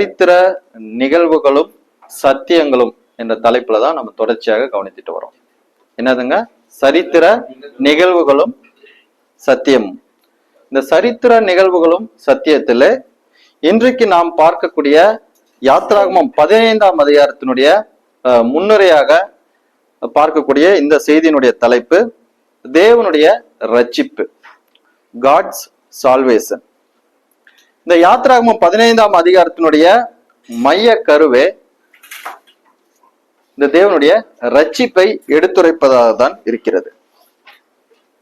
சரித்திர நிகழ்வுகளும் சத்தியங்களும் என்ற தலைப்புல தான் நம்ம தொடர்ச்சியாக கவனித்துட்டு வரோம். என்னதுங்க? சரித்திர நிகழ்வுகளும் சத்தியமும். இந்த சரித்திர நிகழ்வுகளும் சத்தியத்தில் இன்றைக்கு நாம் பார்க்கக்கூடிய யாத்ராகமம் பதினைந்தாம் அதிகாரத்தினுடைய முன்னுரையாக பார்க்கக்கூடிய இந்த செய்தியினுடைய தலைப்பு தேவனுடைய ரட்சிப்பு காட்ஸ் சால்வேஷன் இந்த யாத்ராகமம் பதினைந்தாம் அதிகாரத்தினுடைய மைய கருவே இந்த தேவனுடைய ரட்சிப்பை எடுத்துரைப்பதாக தான் இருக்கிறது.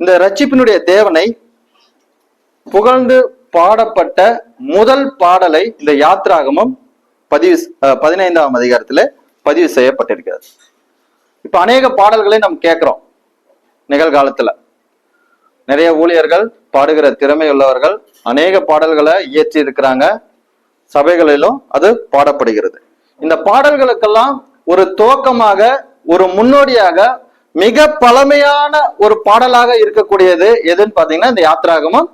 இந்த ரட்சிப்பினுடைய தேவனை புகழ்ந்து பாடப்பட்ட முதல் பாடலை இந்த யாத்ராகமம் பதிவு பதினைந்தாம் அதிகாரத்துல பதிவு செய்யப்பட்டிருக்கிறது. இப்ப அநேக பாடல்களை நாம் கேட்கிறோம். நிகழ்காலத்துல. நிறைய ஊழியர்கள் பாடுகிற திறமை உள்ளவர்கள் அநேக பாடல்களை இயற்றி இருக்கிறாங்க சபைகளிலும் அது பாடப்படுகிறது. இந்த பாடல்களுக்கெல்லாம் ஒரு துவக்கமாக ஒரு முன்னோடியாக மிக பழமையான ஒரு பாடலாக இருக்கக்கூடியது எதுன்னு பாத்தீங்கன்னா இந்த யாத்ராகமம்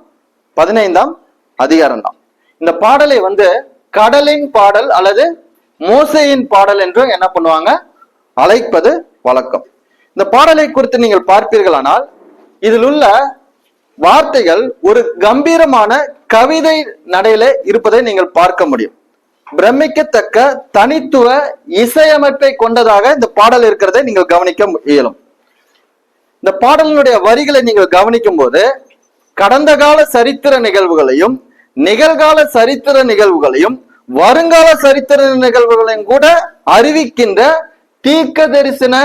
பதினைந்தாம் அதிகாரம் தான். இந்த பாடலை வந்து கடலின் பாடல் அல்லது மோசையின் பாடல் என்றும் என்ன பண்ணுவாங்க? அழைப்பது வழக்கம். இந்த பாடலை குறித்து நீங்கள் பார்ப்பீர்களானால் இதில் உள்ள வார்த்தைகள் ஒரு கம்பீரமான கவிதை நடையில இருப்பதை நீங்கள் பார்க்க முடியும். பிரமிக்கத்தக்க தனித்துவ இசையமைப்பை கொண்டதாக இந்த பாடல் இருக்கிறதை நீங்கள் கவனிக்க இயலும். இந்த பாடலினுடைய வரிகளை நீங்கள் கவனிக்கும் போது கடந்த கால சரித்திர நிகழ்வுகளையும் நிகழ்கால சரித்திர நிகழ்வுகளையும் வருங்கால சரித்திர நிகழ்வுகளையும் கூட அறிவிக்கின்ற தீர்க்க தரிசன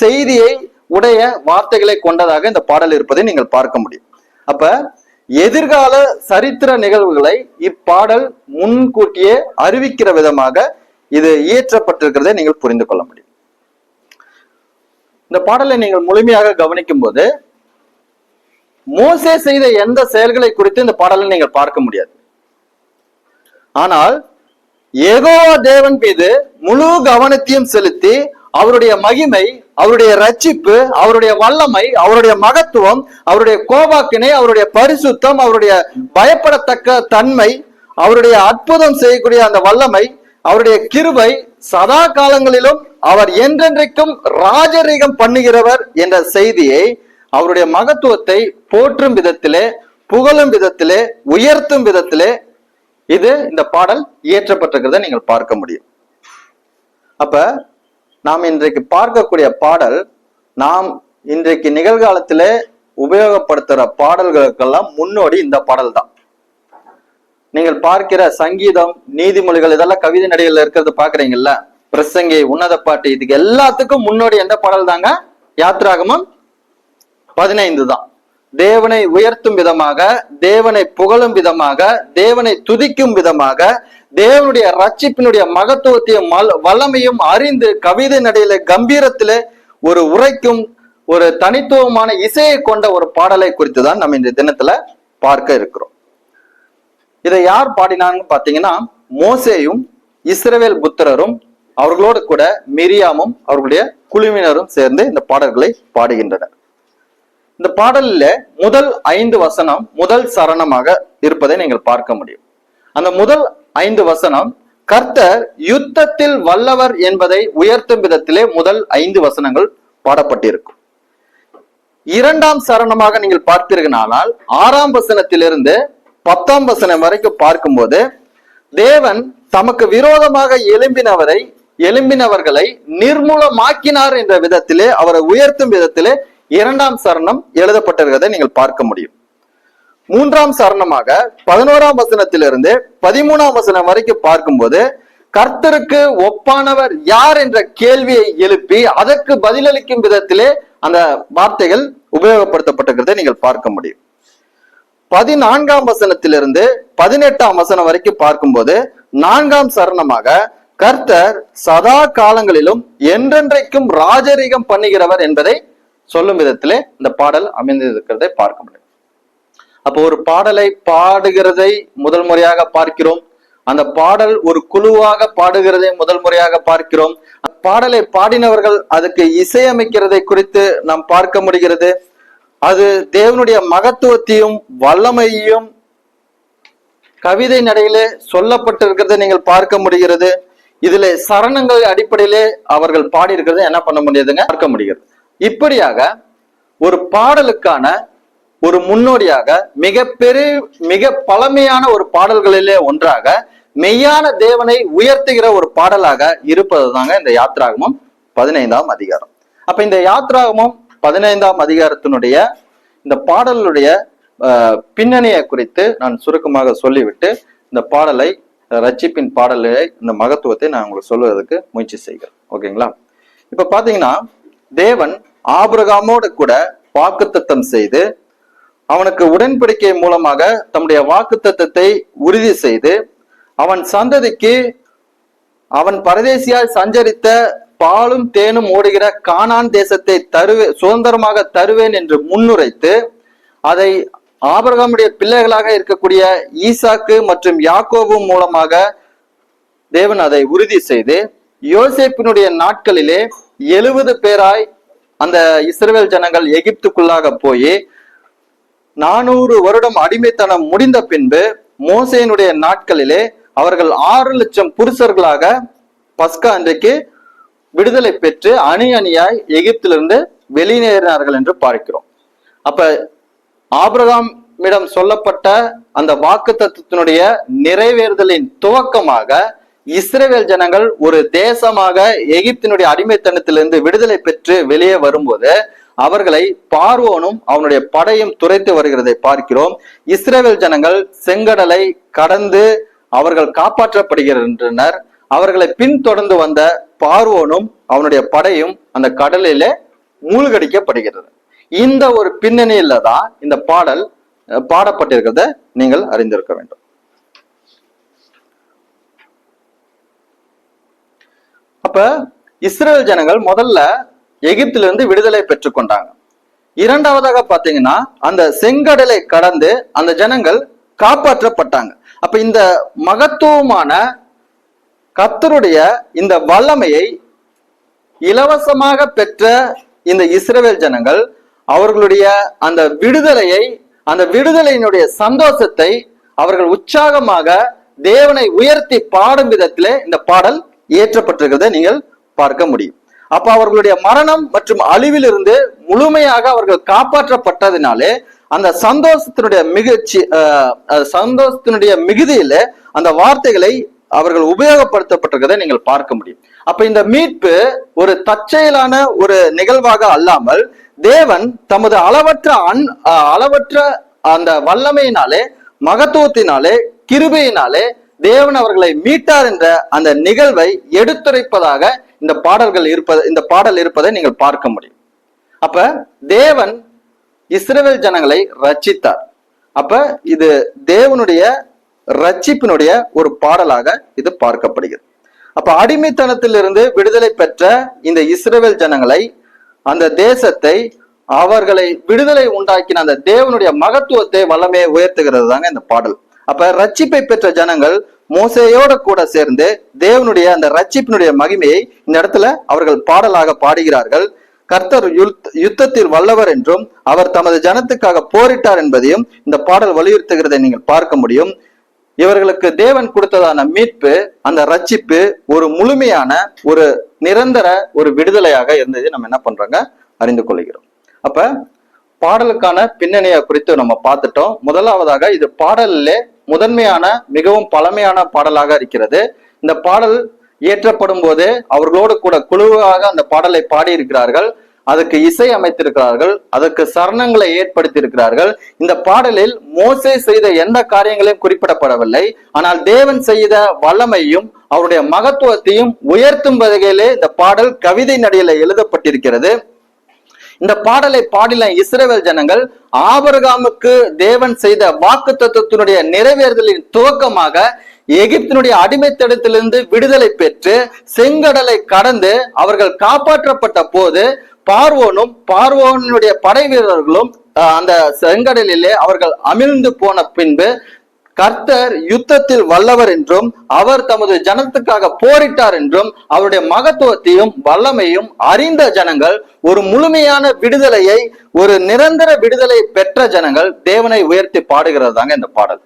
செய்தியை உடைய வார்த்தைகளை கொண்டதாக இந்த பாடல் இருப்பதை நீங்கள் பார்க்க முடியும். அப்ப எதிர்கால சரித்திர நிகழ்வுகளை இப்பாடல் முன்கூட்டியே அறிவிக்கிற விதமாக இது இயற்றப்பட்டிருக்கிறதை நீங்கள் புரிந்து கொள்ள முடியும். இந்த பாடலை நீங்கள் முழுமையாக கவனிக்கும் போது மோசே செய்த எந்த செயல்களை குறித்து இந்த பாடலை நீங்கள் பார்க்க முடியாது. ஆனால் ஏகோவா தேவன் மீது முழு கவனத்தையும் செலுத்தி அவருடைய மகிமை அவருடைய ரட்சிப்பு அவருடைய வல்லமை அவருடைய மகத்துவம் அவருடைய கோபாக்கினை அவருடைய பரிசுத்தம் அவருடைய பயப்படத்தக்க தன்மை அவருடைய அற்புதம் செய்யக்கூடிய அந்த வல்லமை அவருடைய கிருபை சதா காலங்களிலும் அவர் என்றென்றைக்கும் ராஜரீகம் பண்ணுகிறவர் என்ற செய்தியை அவருடைய மகத்துவத்தை போற்றும் விதத்திலே புகழும் விதத்திலே உயர்த்தும் விதத்திலே இது இந்த பாடல் இயற்றப்பட்டிருக்கிறத நீங்கள் பார்க்க முடியும். அப்ப நாம் இன்றைக்கு பார்க்கக்கூடிய பாடல் நாம் இன்றைக்கு நிகழ்காலத்திலே உபயோகப்படுத்துற பாடல்களுக்கெல்லாம் முன்னோடி இந்த பாடல் தான் நீங்கள் பார்க்கிற சங்கீதம் நீதிமொழிகள் இதெல்லாம் கவிதை நடைகள்ல இருக்கிறது பாக்குறீங்கல்ல பிரசங்கி உன்னத பாட்டு இதுக்கு எல்லாத்துக்கும் முன்னோடி எந்த பாடல் தாங்க யாத்ராகமம் பதினைந்து தான் தேவனை உயர்த்தும் விதமாக தேவனை புகழும் விதமாக தேவனை துதிக்கும் விதமாக தேவனுடைய ரட்சிப்பினுடைய மகத்துவத்தையும் வல்லமையும் அறிந்து கவிதை நடையில கம்பீரத்துல ஒரு உரைக்கும் ஒரு தனித்துவமான இசையை கொண்ட ஒரு பாடலை குறித்து தான் நம்ம இந்த தினத்துல பார்க்க இருக்கிறோம். இதை யார் பாடினாங்க பாத்தீங்கன்னா மோசேயும் இஸ்ரவேல் புத்திரரும் அவர்களோடு கூட மிரியாமும் அவர்களுடைய குழுவினரும் சேர்ந்து இந்த பாடல்களை பாடுகின்றனர். இந்த பாடல்ல முதல் ஐந்து வசனம் முதல் சரணமாக இருப்பதை நீங்கள் பார்க்க முடியும். அந்த முதல் ஐந்து வசனம் கர்த்தர் யுத்தத்தில் வல்லவர் என்பதை உயர்த்தும் விதத்திலே முதல் ஐந்து வசனங்கள் பாடப்பட்டிருக்கும். இரண்டாம் சரணமாக நீங்கள் பார்த்தீர்களானால் ஆறாம் வசனத்திலிருந்து பத்தாம் வசனம் வரைக்கும் பார்க்கும்போது தேவன் தமக்கு விரோதமாக எழும்பினவரை எழும்பினவர்களை நிர்மூலமாக்கினார் என்ற விதத்திலே அவரை உயர்த்தும் விதத்திலே இரண்டாம் சரணம் எழுதப்பட்டிருக்கிறதை நீங்கள் பார்க்க முடியும். மூன்றாம் சரணமாக பதினோராம் வசனத்திலிருந்து பதிமூணாம் வசனம் வரைக்கும் பார்க்கும்போது கர்த்தருக்கு ஒப்பானவர் யார் என்ற கேள்வியை எழுப்பி அதற்கு பதிலளிக்கும் விதத்திலே அந்த வார்த்தைகள் உபயோகப்படுத்தப்பட்டிருக்கிறதை நீங்கள் பார்க்க முடியும். பதினான்காம் வசனத்திலிருந்து பதினெட்டாம் வசனம் வரைக்கும் பார்க்கும்போது நான்காம் சரணமாக கர்த்தர் சதா காலங்களிலும் என்றென்றைக்கும் ராஜரீகம் பண்ணுகிறவர் என்பதை சொல்லும் விதத்திலே இந்த பாடல் அமைந்திருக்கிறதை பார்க்க முடியும். அப்போ ஒரு பாடலை பாடுகிறதை முதல் முறையாக பார்க்கிறோம். அந்த பாடல் ஒரு குழுவாக பாடுகிறதை முதல் முறையாக பார்க்கிறோம். பாடலை பாடினவர்கள் அதுக்கு இசையமைக்கிறதை குறித்து நாம் பார்க்க முடிகிறது. அது தேவனுடைய மகத்துவத்தையும் வல்லமையையும் கவிதை நடையிலே சொல்லப்பட்டிருக்கிறத நீங்கள் பார்க்க முடிகிறது. இதுல சரணங்கள் அடிப்படையிலே அவர்கள் பாடியிருக்கிறத என்ன பண்ண முடியுதுங்க? பார்க்க முடிகிறது. இப்படியாக ஒரு பாடலுக்கான ஒரு முன்னோடியாக மிக பெரு மிக பழமையான ஒரு பாடல்களிலே ஒன்றாக மெய்யான தேவனை உயர்த்துகிற ஒரு பாடலாக இருப்பது தாங்க இந்த யாத்ராகமம் பதினைந்தாம் அதிகாரம். அப்ப இந்த யாத்ராகமம் பதினைந்தாம் அதிகாரத்தினுடைய இந்த பாடலுடைய பின்னணியை குறித்து நான் சுருக்கமாக சொல்லிவிட்டு இந்த பாடலை ரட்சிப்பின் பாடலை இந்த மகத்துவத்தை நான் உங்களுக்கு சொல்வதற்கு முயற்சி செய்கிறேன். ஓகேங்களா? இப்ப பாத்தீங்கன்னா தேவன் ஆபிரகாமோடு கூட வாக்குத்தத்தம் செய்து அவனுக்கு உடன்படிக்கை மூலமாக தம்முடைய வாக்குத்தத்தத்தை உறுதி செய்து அவன் சந்ததிக்கு அவன் பரதேசியாய் சஞ்சரித்த பாலும் தேனும் ஓடுகிற கானான் தேசத்தை தருவே சுதந்திரமாக தருவேன் என்று முன்னுரைத்து அதை ஆபரகமுடைய பிள்ளைகளாக இருக்கக்கூடிய ஈசாக்கு மற்றும் யாக்கோபு மூலமாக தேவன் அதை உறுதி செய்து யோசேப்பினுடைய நாட்களிலே எழுபது பேராய் அந்த இஸ்ரேல் ஜனங்கள் எகிப்துக்குள்ளாக போய் நானூறு வருடம் அடிமைத்தனம் முடிந்த பின்பு மோசையினுடைய நாட்களிலே அவர்கள் ஆறு லட்சம் புருஷர்களாக பஸ்கா அன்றைக்கு விடுதலை பெற்று அணி அணியாய் எகிப்திலிருந்து வெளியேறினார்கள் என்று பார்க்கிறோம். அப்ப ஆபிரகாமிடம் சொல்லப்பட்ட அந்த வாக்கு தத்துவத்தினுடைய நிறைவேறுதலின் துவக்கமாக இஸ்ரேவேல் ஜனங்கள் ஒரு தேசமாக எகிப்தினுடைய அடிமைத்தனத்திலிருந்து விடுதலை பெற்று வெளியே வரும்போது அவர்களை பார்வோனும் அவனுடைய படையும் துரைத்து வருகிறதை பார்க்கிறோம். இஸ்ரேல் ஜனங்கள் செங்கடலை கடந்து அவர்கள் காப்பாற்றப்படுகின்றனர். அவர்களை பின்தொடர்ந்து வந்த பார்வோனும் அவனுடைய படையும் அந்த கடலிலே மூழ்கடிக்கப்படுகிறது. இந்த ஒரு பின்னணியில தான் இந்த பாடல் பாடப்பட்டிருக்கிறத நீங்கள் அறிந்திருக்க வேண்டும். அப்ப இஸ்ரேல் ஜனங்கள் முதல்ல எகிப்திலிருந்து விடுதலை பெற்றுக்கொண்டாங்க. இரண்டாவதாக பாத்தீங்கன்னா அந்த செங்கடலை கடந்து அந்த ஜனங்கள் காப்பாற்றப்பட்டாங்க. அப்ப இந்த மகத்துவமான கத்தருடைய இந்த வல்லமையை இலவசமாக பெற்ற இந்த இஸ்ரவேல் ஜனங்கள் அவர்களுடைய அந்த விடுதலையை அந்த விடுதலையினுடைய சந்தோஷத்தை அவர்கள் உற்சாகமாக தேவனை உயர்த்தி பாடும் விதத்திலே இந்த பாடல் இயற்றப்பட்டிருக்கிறதை நீங்கள் பார்க்க முடியும். அப்ப அவர்களுடைய மரணம் மற்றும் அழிவிலிருந்து முழுமையாக அவர்கள் காப்பாற்றப்பட்டதினாலே அந்த சந்தோஷத்தினுடைய மிகச்சி சந்தோஷத்தினுடைய மிகுதியில அந்த வார்த்தைகளை அவர்கள் உபயோகப்படுத்தப்பட்டிருக்கிறதை நீங்கள் பார்க்க முடியும். அப்ப இந்த மீட்பு ஒரு தற்செயலான ஒரு நிகழ்வாக அல்லாமல் தேவன் தமது அளவற்ற அன் அளவற்ற அந்த வல்லமையினாலே மகத்துவத்தினாலே கிருபையினாலே தேவன் அவர்களை மீட்டார் என்ற அந்த நிகழ்வை எடுத்துரைப்பதாக இந்த பாடல்கள் இருப்பது இந்த பாடல் இருப்பதை நீங்கள் பார்க்க முடியும். அப்ப தேவன் இஸ்ரேல் ஜனங்களை ரச்சித்தார் அப்ப இது தேவனுடைய ரட்சிப்பினுடைய ஒரு பாடலாக இது பார்க்கப்படுகிறது. அப்ப அடிமைத்தனத்திலிருந்து விடுதலை பெற்ற இந்த இஸ்ரேல் ஜனங்களை அந்த தேசத்தை அவர்களை விடுதலை உண்டாக்கின அந்த தேவனுடைய மகத்துவத்தை வல்லமே உயர்த்துகிறது தாங்க இந்த பாடல். அப்ப ரட்சிப்பை பெற்ற ஜனங்கள் மோசையோட கூட சேர்ந்து தேவனுடைய அந்த ரட்சிப்பினுடைய மகிமையை இந்த இடத்துல அவர்கள் பாடலாக பாடுகிறார்கள். கர்த்தர் யுத்தத்தில் வல்லவர் என்றும் அவர் தமது ஜனத்துக்காக போரிட்டார் என்பதையும் இந்த பாடல் வலியுறுத்துகிறதை நீங்கள் பார்க்க முடியும். இவர்களுக்கு தேவன் கொடுத்ததான மீட்பு அந்த ரட்சிப்பு ஒரு முழுமையான ஒரு நிரந்தர ஒரு விடுதலையாக இருந்தது நம்ம என்ன பண்றோங்க? அறிந்து கொள்கிறோம். அப்ப பாடலுக்கான பின்னணியை குறித்து நம்ம பார்த்துட்டோம். முதலாவதாக இது பாடலிலே முதன்மையான மிகவும் பழமையான பாடலாக இருக்கிறது. இந்த பாடல் இயற்றப்படும் போது அவர்களோடு கூட குழுவாக அந்த பாடலை பாடியிருக்கிறார்கள். அதுக்கு இசை அமைத்திருக்கிறார்கள். அதற்கு சரணங்களை ஏற்படுத்தி இருக்கிறார்கள் இந்த பாடலில் மோசே செய்த எந்த காரியங்களையும் குறிப்பிடப்படவில்லை. ஆனால் தேவன் செய்த வல்லமையும் அவருடைய மகத்துவத்தையும் உயர்த்தும் வகையிலே இந்த பாடல் கவிதை நடையில எழுதப்பட்டிருக்கிறது. இந்த பாடலை பாடின இஸ்ரவேல் ஜனங்கள் ஆபரகாமுக்கு தேவன் செய்த வாக்கு தத்துவத்தினுடைய நிறைவேறுதலின் துவக்கமாக எகிப்தினுடைய அடிமைத்தடத்திலிருந்து விடுதலை பெற்று செங்கடலை கடந்து அவர்கள் காப்பாற்றப்பட்ட போது பார்வோனும் பார்வோனுடைய படை வீரர்களும் அந்த செங்கடலிலே அவர்கள் அமிழ்ந்து போன பின்பு கர்த்தர் யுத்தத்தில் வல்லவர் என்றும் அவர் தமது ஜனத்துக்காக போரிட்டார் என்றும் அவருடைய மகத்துவத்தையும் வல்லமையும் அறிந்த ஜனங்கள் ஒரு முழுமையான விடுதலையை ஒரு நிரந்தர விடுதலை பெற்ற ஜனங்கள் தேவனை உயர்த்தி பாடுகிறது தாங்க இந்த பாடல்.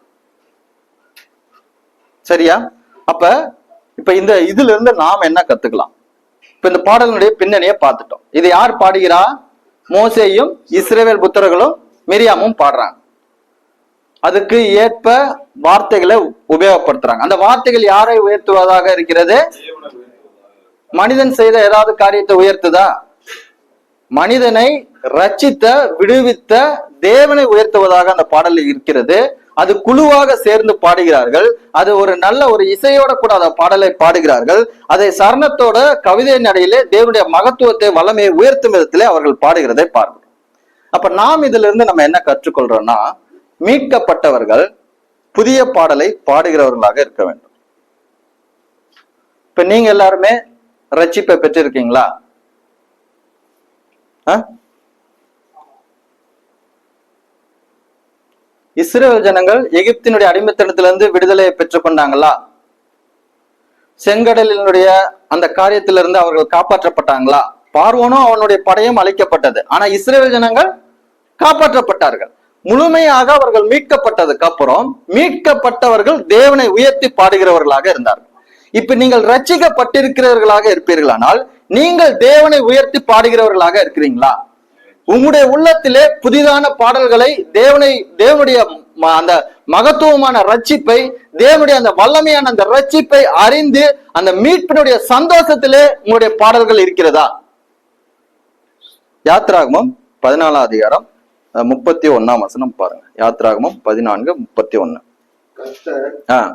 சரியா? அப்ப இப்ப இந்த இதுல இருந்து நாம் என்ன கத்துக்கலாம்? இப்ப இந்த பாடலினுடைய பின்னணியை பார்த்துட்டோம். இது யார் பாடுகிறா? மோசேயும் இஸ்ரேவேல் புத்தர்களும் மிரியாமும் பாடுறாங்க. அதுக்கு ஏற்ப வார்த்தைகளை உபயோகப்படுத்துறாங்க. அந்த வார்த்தைகள் யாரை உயர்த்துவதாக இருக்கிறது? மனிதன் செய்த ஏதாவது காரியத்தை உயர்த்துதா? மனிதனை ரச்சித்த விடுவித்த தேவனை உயர்த்துவதாக அந்த பாடலில் இருக்கிறது. அது குழுவாக சேர்ந்து பாடுகிறார்கள். அது ஒரு நல்ல ஒரு இசையோட கூட அந்த பாடலை பாடுகிறார்கள். அதை சரணத்தோட கவிதை நடையிலே தேவனுடைய மகத்துவத்தை வல்லமையை உயர்த்தும் விதத்திலே அவர்கள் பாடுகிறதை பாருங்கள் அப்ப நாம் இதுல இருந்து நம்ம என்ன கற்றுக்கொள்றோம்னா மீட்கப்பட்டவர்கள் புதிய பாடலை பாடுகிறவர்களாக இருக்க வேண்டும். இப்ப நீங்க எல்லாருமே ரட்சிப்பை பெற்றிருக்கீங்களா? இஸ்ரேல் ஜனங்கள் எகிப்தினுடைய அடிமைத்தனத்திலிருந்து விடுதலையை பெற்றுக்கொண்டாங்களா செங்கடலினுடைய அந்த காரியத்திலிருந்து அவர்கள் காப்பாற்றப்பட்டாங்களா? பார்வோனும் அவனுடைய படையும் அழிக்கப்பட்டது. ஆனா இஸ்ரேல் ஜனங்கள் காப்பாற்றப்பட்டார்கள். முழுமையாக அவர்கள் மீட்கப்பட்டதுக்கு அப்புறம் மீட்கப்பட்டவர்கள் தேவனை உயர்த்தி பாடுகிறவர்களாக இருந்தார்கள் இப்ப நீங்கள் ரச்சிக்கப்பட்டிருக்கிறவர்களாக இருப்பீர்களானால் நீங்கள் தேவனை உயர்த்தி பாடுகிறவர்களாக இருக்கிறீங்களா? உங்களுடைய உள்ளத்திலே புதிதான பாடல்களை தேவனை தேவனுடைய ம- அந்த மகத்துவமான ரட்சிப்பை தேவனுடைய அந்த வல்லமையான அந்த ரட்சிப்பை அறிந்து அந்த மீட்பினுடைய சந்தோஷத்திலே உங்களுடைய பாடல்கள் இருக்கிறதா? யாத்ராகமம் பதினாலாம் அதிகாரம் முப்பத்தி ஒன்னாம் வசனம் பாருங்க. யாத்ராகமம் பதினான்கு முப்பத்தி ஒன்னு. கர்த்தர் ஆஹ்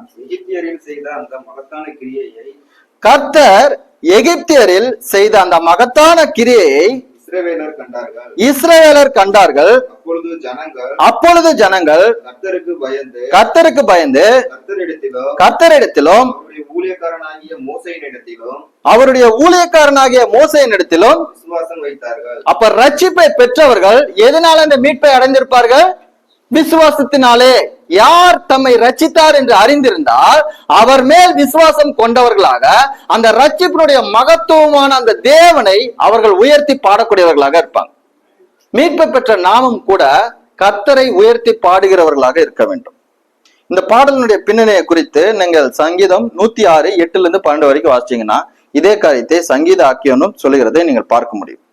எகிப்தியரில் செய்த அந்த மகத்தான கிரியையை அந்த இஸ்ரவேலர் கண்டார்கள். அப்பொழுது ஜனங்கள் அப்பொழுது ஜனங்கள் கர்த்தருக்கு பயந்து கர்த்தரிடத்திலும் அவருடைய ஊழியக்காரனாகிய மோசையினிடத்திலும் அவருடைய ஊழியக்காரனாகிய மோசையினிடத்திலும் விசுவாசம் வைத்தார்கள். அப்ப ரட்சிப்பை பெற்றவர்கள் எதனால இந்த மீட்பை அடைந்திருப்பார்கள்? விசுவாசத்தினாலே யார் தம்மை ரச்சித்தார் என்று அறிந்திருந்தால் அவர் மேல் விசுவாசம் கொண்டவர்களாக அந்த ரட்சிப்பினுடைய மகத்துவமான அந்த தேவனை அவர்கள் உயர்த்தி பாடக்கூடியவர்களாக இருப்பாங்க. மீட்பு பெற்ற நாமும் கூட கர்த்தரை உயர்த்தி பாடுகிறவர்களாக இருக்க வேண்டும். இந்த பாடலினுடைய பின்னணியை குறித்து நீங்கள் சங்கீதம் நூத்தி ஆறு எட்டுல இருந்து பன்னெண்டு வரைக்கும் வாசிச்சீங்கன்னா இதே காரியத்தை சங்கீத ஆக்கியனும் சொல்லுகிறதை நீங்கள் பார்க்க முடியும்.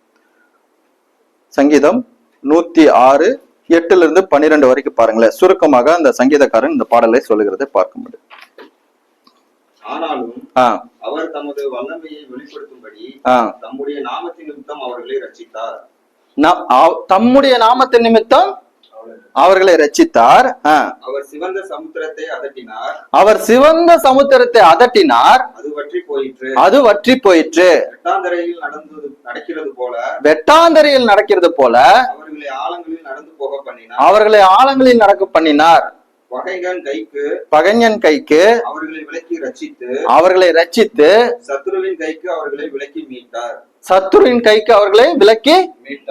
சங்கீதம் நூத்தி ஆறு எட்டுல இருந்து பன்னிரெண்டு வரைக்கும் பாருங்களேன். சுருக்கமாக அந்த சங்கீதக்காரன் இந்த பாடலை சொல்லுகிறதை பார்க்க முடியும். ஆனாலும் ஆஹ் அவர் தமது வல்லமையை வெளிப்படுத்தும்படி ஆஹ் தம்முடைய நாமத்தின் நிமித்தம் அவர்களை அவ்- தம்முடைய நாமத்தின் நிமித்தம் அவர்களை. ரட்சித்தார் ஆஹ் அவர் சிவந்த சமுத்திரத்தை அதட்டினார். அவர் சிவந்த சமுத்திரத்தை அதட்டினார். அது வற்றி போயிற்று. அது வற்றி போயிற்று. வெட்டாந்தரையில் நடந்தது நடக்கிறது போல வெட்டாந்தரையில் நடக்கிறது போல அவர்களை ஆழங்களில் அவர்களை ஆழங்களில் நடக்க பண்ணினார். கைக்கு பகைஞன் கைக்கு அவர்களை விலக்கி ரட்சித்து அவர்களை ரட்சித்து சத்துருவின் கைக்கு அவர்களை விலக்கி மீட்டார். சத்துருவின் கைக்கு அவர்களை விலக்கி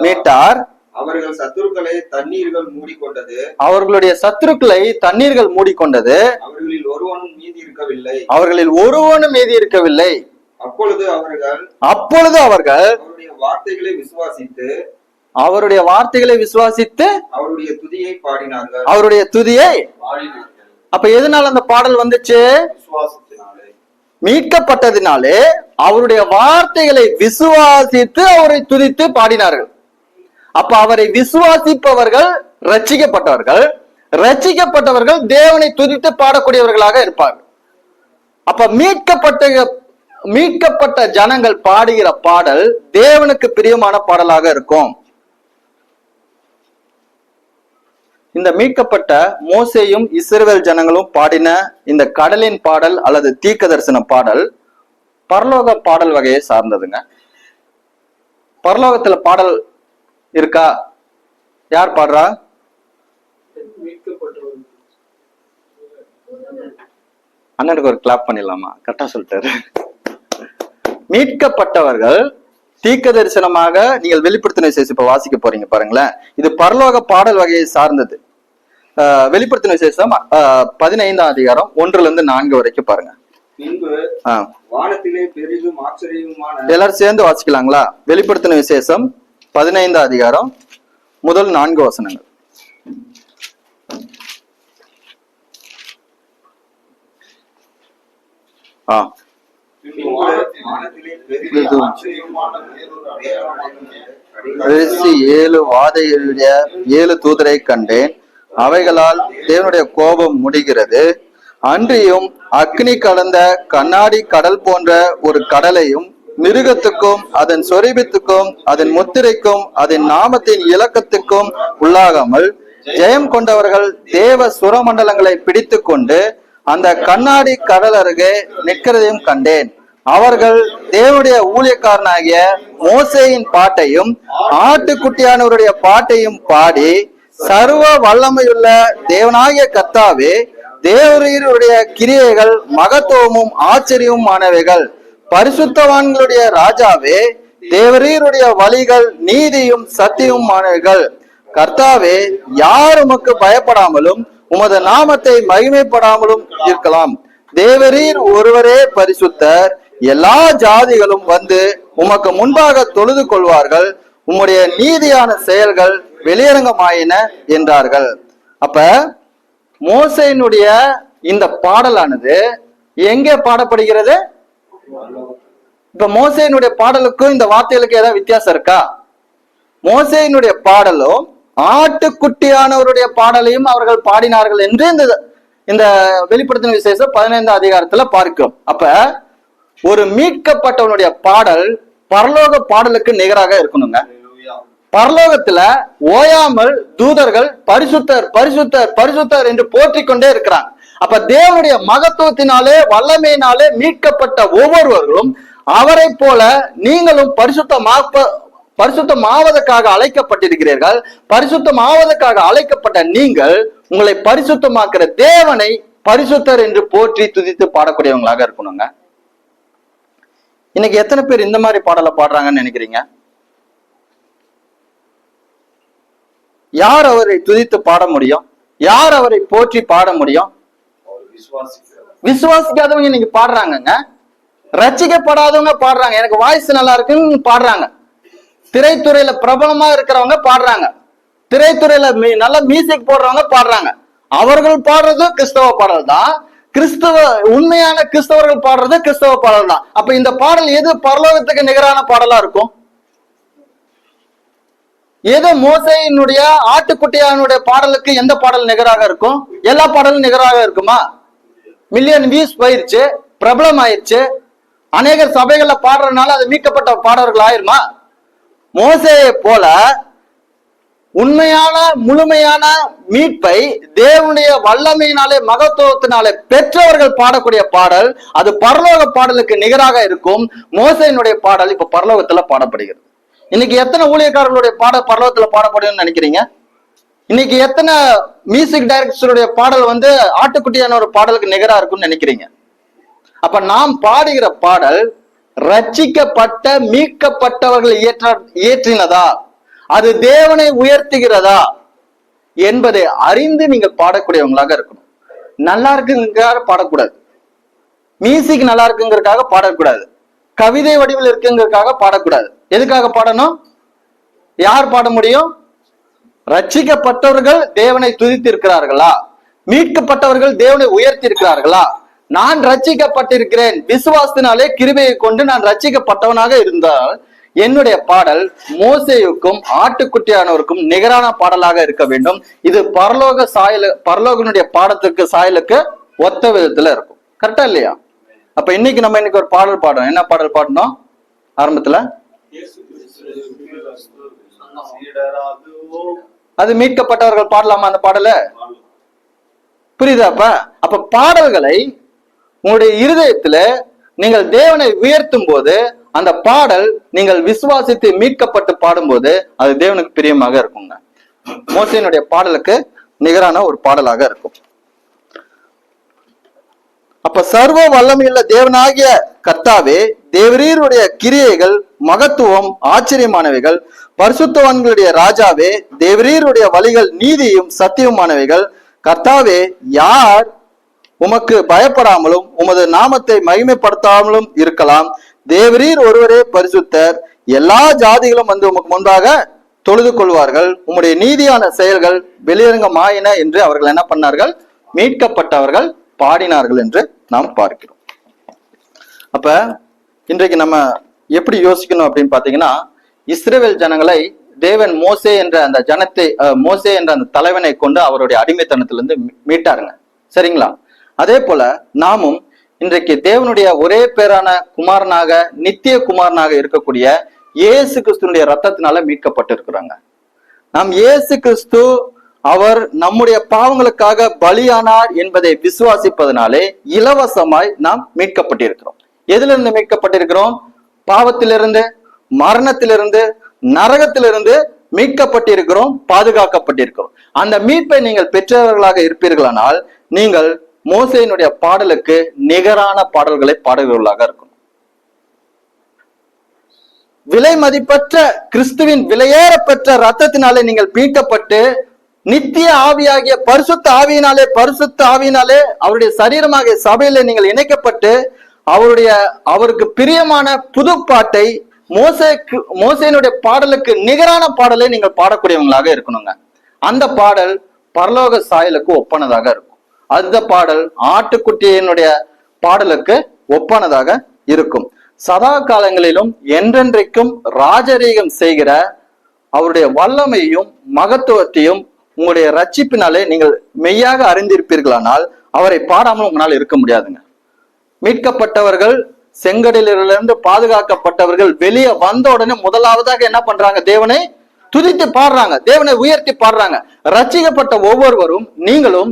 மீட்டார். அவர்கள் சத்துருக்களை தண்ணீர்கள் மூடிக்கொண்டது. அவர்களுடைய சத்துருக்களை தண்ணீர்கள் மூடிக்கொண்டது. அவர்களில் ஒருவனும் மீதி இருக்கவில்லை. அவர்களில் ஒருவனும் மீதி இருக்கவில்லை. அப்பொழுது அவர்கள் அப்பொழுது அவர்கள் அவருடைய வார்த்தைகளை விசுவாசித்து அவருடைய வார்த்தைகளை விசுவாசித்து அவருடைய துதியை பாடினார்கள். அவருடைய துதியை அப்ப எதனால அந்த பாடல் வந்துச்சு? மீட்கப்பட்டதினாலே அவருடைய வார்த்தைகளை விசுவாசித்து அவரை துதித்து பாடினார்கள். அப்ப அவரை விசுவாசிப்பவர்கள் ரட்சிக்கப்பட்டவர்கள். ரட்சிக்கப்பட்டவர்கள் தேவனை துதித்து பாடக்கூடியவர்களாக இருப்பார்கள். அப்ப மீட்கப்பட்ட மீட்கப்பட்ட ஜனங்கள் பாடுகிற பாடல் தேவனுக்கு பிரியமான பாடலாக இருக்கும். இந்த மீட்கப்பட்ட மோசேயும் இஸ்ரேல் ஜனங்களும் பாடின இந்த கடலின் பாடல் அல்லது தீக்க தரிசன பாடல் பரலோக பாடல் வகையை சார்ந்ததுங்க. பரலோகத்துல பாடல் இருக்கா? யார் பாடுறா? அண்ணனுக்கு ஒரு கிளாப் பண்ணிடலாமா? கரெக்டா சொல்லிட்டாரு. மீட்கப்பட்டவர்கள் தீக்க தரிசனமாக நீங்கள் வெளிப்படுத்தின விசேஷம் இப்ப வாசிக்க போறீங்க பாருங்களேன். இது பரலோக பாடல் வகையை சார்ந்தது. வெளிப்படுத்தின விசேஷம் பதினைந்தாம் அதிகாரம் ஒன்றுல இருந்து நான்கு வரைக்கும் பாருங்க. எல்லாரும் சேர்ந்து வாசிக்கலாங்களா? வெளிப்படுத்தின விசேஷம் பதினைந்தாம் அதிகாரம் முதல் நான்கு வசனங்கள். ஆ. ஏழு வாதையுடைய ஏழு தூதரை கண்டேன். அவைகளால் தேவனுடைய கோபம் முடிகிறது. அன்றியும் அக்னி கலந்த கண்ணாடி கடல் போன்ற ஒரு கடலையும் மிருகத்துக்கும் அதன் சொரிபித்துக்கும் அதன் முத்திரைக்கும் அதன் நாமத்தின் இலக்கத்துக்கும் உள்ளாகாமல் ஜெயம் கொண்டவர்கள் தேவ சுரமண்டலங்களை பிடித்து கொண்டு அந்த கண்ணாடி கடல் அருகே நிற்கிறதையும் கண்டேன். அவர்கள் தேவனுடைய ஊழியக்காரனாகிய மோசேயின் பாட்டையும் ஆட்டுக்குட்டியானவருடைய பாட்டையும் பாடி சர்வ வல்லமையுள்ள தேவனாகிய கர்த்தாவே தேவரீருடைய கிரியைகள் மகத்துவமும் ஆச்சரியமானவைகள் பரிசுத்தவான்களுடைய ராஜாவே தேவரீருடைய வழிகள் நீதியும் சத்தியமானவைகள் கர்த்தாவே யார் உமக்கு பயப்படாமலும் உமது நாமத்தை மகிமைப்படாமலும் இருக்கலாம். தேவரீர் ஒருவரே பரிசுத்தர். எல்லா ஜாதிகளும் வந்து உமக்கு முன்பாக தொழுது கொள்வார்கள். உம்முடைய நீதியான செயல்கள் வெளியரங்கமாயின என்றார்கள். அப்ப மோசையினுடைய இந்த பாடலானது எங்கே பாடப்படுகிறது? இப்ப மோசையினுடைய பாடலுக்கும் இந்த வார்த்தைகளுக்கு ஏதாவது வித்தியாசம் இருக்கா? மோசையினுடைய பாடலும் ஆட்டுக்குட்டியானவருடைய பாடலையும் அவர்கள் பாடினார்கள் என்று இந்த இந்த வெளிப்படுத்தின விசேஷம் பதினைந்தாம் அதிகாரத்துல பார்க்கிறோம். அப்ப ஒரு மீட்கப்பட்டவனுடைய பாடல் பரலோக பாடலுக்கு நிகராக இருக்கணுங்க. பரலோகத்துல ஓயாமல் தூதர்கள் பரிசுத்தர் பரிசுத்தர் பரிசுத்தர் என்று போற்றி கொண்டே இருக்கிறாங்க. அப்ப தேவனுடைய மகத்துவத்தினாலே வல்லமையினாலே மீட்கப்பட்ட ஒவ்வொருவர்களும் அவரை போல நீங்களும் பரிசுத்தமாக்க பரிசுத்தமாவதற்காக அழைக்கப்பட்டிருக்கிறீர்கள். பரிசுத்தமாவதற்காக அழைக்கப்பட்ட நீங்கள் உங்களை பரிசுத்தமாக்குற தேவனை பரிசுத்தர் என்று போற்றி துதித்து பாடக்கூடியவங்களாக இருக்கணுங்க. இன்னைக்கு எத்தனை பேர் இந்த மாதிரி பாடலை பாடுறாங்கன்னு நினைக்கிறீங்க? யார் அவரை துதித்து பாட முடியும்? யார் அவரை போற்றி பாட முடியும்? விசுவாசிக்காதவங்க இன்னைக்கு பாடுறாங்கங்க. ரசிக்கப்படாதவங்க பாடுறாங்க. எனக்கு வாய்ஸ் நல்லா இருக்குன்னு பாடுறாங்க. திரைத்துறையில பிரபலமா இருக்கிறவங்க பாடுறாங்க. திரைத்துறையில நல்ல மியூசிக் போடுறவங்க பாடுறாங்க. அவர்கள் பாடுறதும் கிறிஸ்தவ பாடல் தான். கிறிஸ்தவ உண்மையான கிறிஸ்தவர்கள் பாடுறது கிறிஸ்தவ பாடல் தான். அப்ப இந்த பாடல் எது? பரலோகத்துக்கு நிகரான பாடலா இருக்கும்? ஏதோ மோசையினுடைய ஆட்டுக்குட்டியானுடைய பாடலுக்கு எந்த பாடல் நிகராக இருக்கும்? எல்லா பாடலும் நிகராக இருக்குமா? மில்லியன் வியூஸ் போயிருச்சு பிரபலம் ஆயிருச்சு அநேகர் சபைகள்ல பாடுறதுனால அது மீட்கப்பட்ட பாடல்கள் ஆயிருமா? மோசையை போல உண்மையான முழுமையான மீட்பை தேவனுடைய வல்லமையினாலே மகத்துவத்தினாலே பெற்றவர்கள் பாடக்கூடிய பாடல் அது பரலோக பாடலுக்கு நிகராக இருக்கும். மோசையினுடைய பாடல் இப்ப பரலோகத்துல பாடப்படுகிறது. இன்னைக்கு எத்தனை ஊழியக்காரர்களுடைய பாடல் பரலோகத்துல பாடப்படும்னு நினைக்கிறீங்க? இன்னைக்கு எத்தனை மியூசிக் டைரக்டருடைய பாடல் வந்து ஆட்டுக்குட்டியான ஒரு பாடலுக்கு நிகரா இருக்கும்னு நினைக்கிறீங்க? அப்ப நாம் பாடுகிற பாடல் ரச்சிக்கப்பட்ட மீட்கப்பட்டவர்கள் இயற்ற இயற்றினதா? அது தேவனை உயர்த்துகிறதா? என்பதை அறிந்து நீங்கள் பாடக்கூடியவங்களாக இருக்கணும். நல்லா இருக்குங்கிறக்காக பாடக்கூடாது. மியூசிக் நல்லா இருக்குங்கிறக்காக பாடக்கூடாது. கவிதை வடிவில் இருக்குங்கிறக்காக பாடக்கூடாது. எதுக்காக பாடணும்? யார் பாட முடியும்? ரட்சிக்கப்பட்டவர்கள் தேவனை துதித்திருக்கிறார்களா? மீட்கப்பட்டவர்கள் தேவனை உயர்த்தி இருக்கிறார்களா நான் ரச்சிக்கப்பட்டிருக்கிறேன் விசுவாசத்தினாலே கிருபையை கொண்டு நான் ரச்சிக்கப்பட்டவனாக இருந்தால் என்னுடைய பாடல் மோசேயுக்கும் ஆட்டுக்குட்டியானவருக்கும் நிகரான பாடலாக இருக்க வேண்டும். இது பரலோக சாயல பரலோகனுடைய பாடத்துக்கு சாயலுக்கு ஒத்த விதத்துல இருக்கும். கரெக்டா இல்லையா? அப்ப இன்னைக்கு நம்ம இன்னைக்கு ஒரு பாடல் பாடணும். என்ன பாடல் பாடணும்? ஆரம்பத்துல? அது மீட்கப்பட்டவர்கள் பாடலாமா அந்த பாடல? புரியுதாப்பா? அப்ப பாடல்களை உங்களுடைய இருதயத்துல நீங்கள் தேவனை உயர்த்தும் போது அந்த பாடல் நீங்கள் விசுவாசித்து மீட்கப்பட்டு பாடும்போது அது தேவனுக்கு பிரியமாக இருக்குங்க. மோசையினுடைய பாடலுக்கு நிகரான ஒரு பாடலாக இருக்கும். அப்ப சர்வ வல்லமையுள்ள தேவனாகிய கர்த்தாவே தேவரீருடைய கிரியைகள் மகத்துவம் ஆச்சரியமானவைகள் பரிசுத்தவான்களுடைய ராஜாவே தேவரீருடைய வழிகள் நீதியும் சத்தியமானவைகள். கர்த்தாவே யார் உமக்கு பயப்படாமலும் உமது நாமத்தை மகிமைப்படுத்தாமலும் இருக்கலாம். தேவரீர் ஒருவரே பரிசுத்தர். எல்லா ஜாதிகளும் வந்து உமக்கு முன்பாக தொழுது கொள்வார்கள். உம்முடைய நீதியான செயல்கள் வெளியரங்கமாயின என்று அவர்கள் என்ன பண்ணார்கள்? மீட்கப்பட்டவர்கள் பாடினார்கள் என்று நாம் பார்க்கிறோம். அப்ப இன்றைக்கு நம்ம எப்படி யோசிக்கணும் அப்படின்னு பாத்தீங்கன்னா இஸ்ரேவேல் ஜனங்களை தேவன் மோசே என்ற அந்த ஜனத்தை மோசே என்ற அந்த தலைவனை கொண்டு அவருடைய அடிமைத்தனத்திலிருந்து மீட்டாருங்க. சரிங்களா? அதே போல நாமும் இன்றைக்கு தேவனுடைய ஒரே பேரான குமாரனாக நித்திய குமாரனாக இருக்கக்கூடிய இயேசு கிறிஸ்துனுடைய ரத்தத்தினால மீட்கப்பட்டிருக்கிறாங்க. நாம் இயேசு கிறிஸ்து அவர் நம்முடைய பாவங்களுக்காக பலியானார் என்பதை விசுவாசிப்பதனாலே இலவசமாய் நாம் மீட்கப்பட்டிருக்கிறோம். எதிலிருந்து மீட்கப்பட்டிருக்கிறோம்? பாவத்திலிருந்து மரணத்திலிருந்து நரகத்திலிருந்து மீட்கப்பட்டிருக்கிறோம் பாதுகாக்கப்பட்டிருக்கிறோம். அந்த மீட்பை நீங்கள் பெற்றவர்களாக இருப்பீர்களானால் நீங்கள் மோசையினுடைய பாடலுக்கு நிகரான பாடல்களை பாடுகிறவர்களாக இருக்கும் விலை மதிப்பற்ற கிறிஸ்துவின் விலையேற பெற்ற ரத்தத்தினாலே நீங்கள் மீட்கப்பட்டு நித்திய ஆவியாகிய பரிசுத்த ஆவியினாலே பரிசுத்த ஆவியினாலே அவருடைய சரீரமாக சபையில நீங்கள் இணைக்கப்பட்டு அவருடைய அவருக்கு பிரியமான புது பாட்டை மோசேக்கு மோசையினுடைய பாடலுக்கு நிகரான பாடலை நீங்கள் பாடக்கூடியவங்களாக இருக்கணுங்க. அந்த பாடல் பரலோக சாயலுக்கு ஒப்பானதாக இருக்கும். அந்த பாடல் ஆட்டுக்குட்டியினுடைய பாடலுக்கு ஒப்பானதாக இருக்கும். சதா காலங்களிலும் என்றென்றைக்கும் ராஜரீகம் செய்கிற அவருடைய வல்லமையும் மகத்துவத்தையும் உங்களுடைய ரட்சிப்பினாலே நீங்கள் மெய்யாக அறிந்திருப்பீர்களானால் அவரை பாடாமல் உங்களால் இருக்க முடியாதுங்க. மீட்கப்பட்டவர்கள் செங்கடலிலிருந்து பாதுகாக்கப்பட்டவர்கள் வெளியே வந்த உடனே முதலாவதாக என்ன பண்றாங்க? தேவனை துதித்து பாடுறாங்க. தேவனை உயர்த்தி பாடுறாங்க. ரச்சிக்கப்பட்ட ஒவ்வொருவரும் நீங்களும்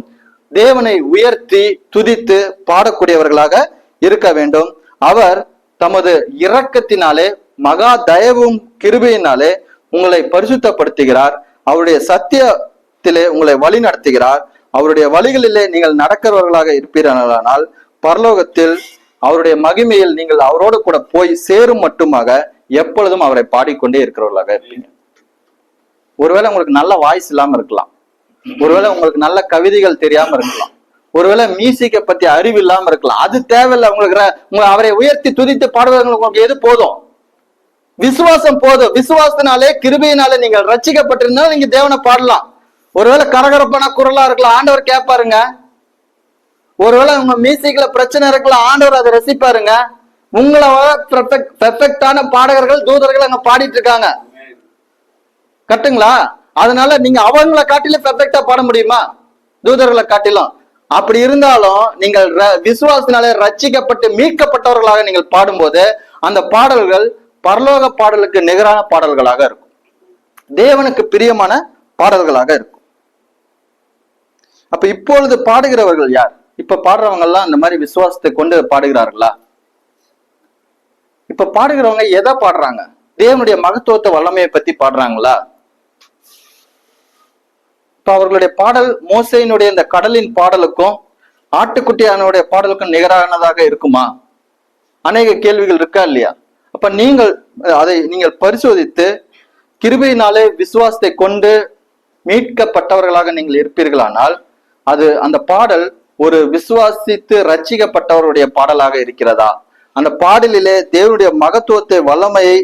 தேவனை உயர்த்தி துதித்து பாடக்கூடியவர்களாக இருக்க வேண்டும். அவர் தமது இரக்கத்தினாலே மகா தயவும் கிருபையினாலே உங்களை பரிசுத்தப்படுத்துகிறார். அவருடைய சத்தியத்திலே உங்களை வழி நடத்துகிறார் அவருடைய வழிகளிலே நீங்கள் நடக்கிறவர்களாக இருப்பீர்களானால் பரலோகத்தில் அவருடைய மகிமையில் நீங்கள் அவரோடு கூட போய் சேரும் மட்டுமாக எப்பொழுதும் அவரை பாடிக்கொண்டே இருக்கிறவர்களாக இருப்பீங்க. ஒருவேளை உங்களுக்கு நல்ல வாய்ஸ் இல்லாம இருக்கலாம். ஒருவேளை உங்களுக்கு நல்ல கவிதைகள் தெரியாம இருக்கலாம். ஒருவேளை மியூசிக்கை பத்தி அறிவு இல்லாம இருக்கலாம். அது தேவையில்லை. உங்களுக்கு உங்களை அவரை உயர்த்தி துதித்து பாடுவதற்கு உங்களுக்கு எது போதும்? விசுவாசம் போதும். விசுவாசத்தினாலே கிருபையினாலே நீங்கள் ரட்சிக்கப்பட்டிருந்தா நீங்க தேவனை பாடலாம். ஒருவேளை கரகரப்பான குரலா இருக்கலாம். ஆண்டவர் கேட்பாருங்க. ஒருவேளை உங்க மியூசிக்ல பிரச்சனை இருக்கலாம் ஆண்டவர் அதை ரசிப்பாருங்க. உங்களை பெர்ஃபெக்டான பாடகர்கள் தூதர்கள் அங்க பாடிட்டு இருக்காங்க. கட்டுங்களா? அதனால நீங்க அவங்களை காட்டிலும் பெர்ஃபெக்டா பாட முடியுமா? தூதர்களை காட்டிலும். அப்படி இருந்தாலும் நீங்கள் ர- ரச்சிக்கப்பட்டு மீட்கப்பட்டவர்களாக நீங்கள் பாடும்போது அந்த பாடல்கள் பரலோக பாடலுக்கு நிகரான பாடல்களாக இருக்கும். தேவனுக்கு பிரியமான பாடல்களாக இருக்கும். அப்ப இப்பொழுது பாடுகிறவர்கள் யார்? இப்ப பாடுறவங்க எல்லாம் இந்த மாதிரி விசுவாசத்தை கொண்டு பாடுகிறார்களா? இப்ப பாடுகிறவங்க எதை பாடுறாங்க? தேவனுடைய மகத்துவத்தை வல்லமையை பத்தி பாடுறாங்களா? இப்ப அவர்களுடைய பாடல் மோசையினுடைய இந்த கடலின் பாடலுக்கும் ஆட்டுக்குட்டியானுடைய பாடலுக்கும் நிகரானதாக இருக்குமா? அநேக கேள்விகள் இருக்கா இல்லையா? அப்ப நீங்கள் அதை நீங்கள் பரிசோதித்து கிருபையினாலே விசுவாசத்தை கொண்டு மீட்கப்பட்டவர்களாக நீங்கள் இருப்பீர்களானால் அது அந்த பாடல் ஒரு விசுவாசித்து ரச்சிக்கப்பட்டவருடைய பாடலாக இருக்கிறதா? அந்த பாடலிலே தேவனுடைய மகத்துவத்தை வல்லமையை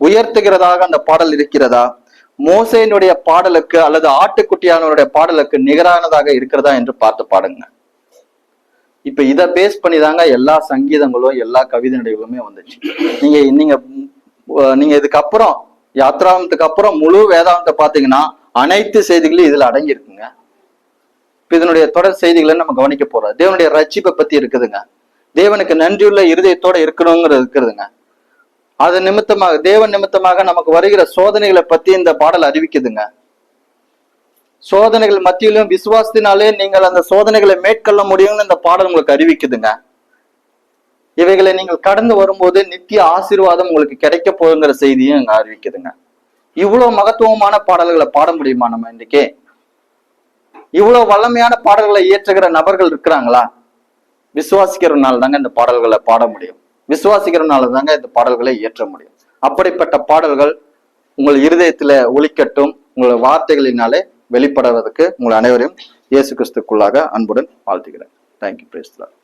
உயர்த்துகிறதாக அந்த பாடல் இருக்கிறதா? மோசையினுடைய பாடலுக்கு அல்லது ஆட்டுக்குட்டியானவருடைய பாடலுக்கு நிகரானதாக இருக்கிறதா என்று பார்த்து பாடுங்க. இப்ப இதை பேஸ் பண்ணி தாங்க எல்லா சங்கீதங்களும் எல்லா கவிதை நடைகளுமே வந்துச்சு. நீங்க நீங்க நீங்க இதுக்கப்புறம் யாத்ராமத்துக்கு அப்புறம் முழு வேதாந்தத்தை பாத்தீங்கன்னா அனைத்து செய்திகளும் இதுல அடங்கி இருக்குங்க இதனுடைய தொடர் செய்திகளை நம்ம கவனிக்க போறோம். தேவனுடைய ரட்சிப்பை பத்தி இருக்குதுங்க. தேவனுக்கு நன்றியுள்ள இருதயத்தோட இருக்கணுங்கிறது இருக்குதுங்க. அது நிமித்தமாக தேவன் நிமித்தமாக நமக்கு வருகிற சோதனைகளை பத்தி இந்த பாடல் அறிவிக்குதுங்க. சோதனைகள் மத்தியிலும் விசுவாசத்தினாலே நீங்கள் அந்த சோதனைகளை மேற்கொள்ள முடியும்னு இந்த பாடல் உங்களுக்கு அறிவிக்குதுங்க. இவைகளை நீங்கள் கடந்து வரும்போது நித்திய ஆசீர்வாதம் உங்களுக்கு கிடைக்க போகுங்கிற செய்தியும் அறிவிக்குதுங்க. இவ்வளவு மகத்துவமான பாடல்களை பாட முடியுமா நம்ம இன்னைக்கு? இவ்வளவு வல்லமையான பாடல்களை இயற்றுகிற நபர்கள் இருக்கிறாங்களா? விசுவாசிக்கிறனால தாங்க இந்த பாடல்களை பாட முடியும். விசுவாசிக்கிறனால தாங்க இந்த பாடல்களை இயற்ற முடியும். அப்படிப்பட்ட பாடல்கள் உங்கள் இருதயத்துல ஒழிக்கட்டும் உங்கள் வார்த்தைகளினாலே வெளிப்படுவதற்கு உங்கள் அனைவரையும் இயேசு கிறிஸ்துக்குள்ளாக அன்புடன் வாழ்த்துகிறேன். தேங்க்யூ பிரேஸ்லாம்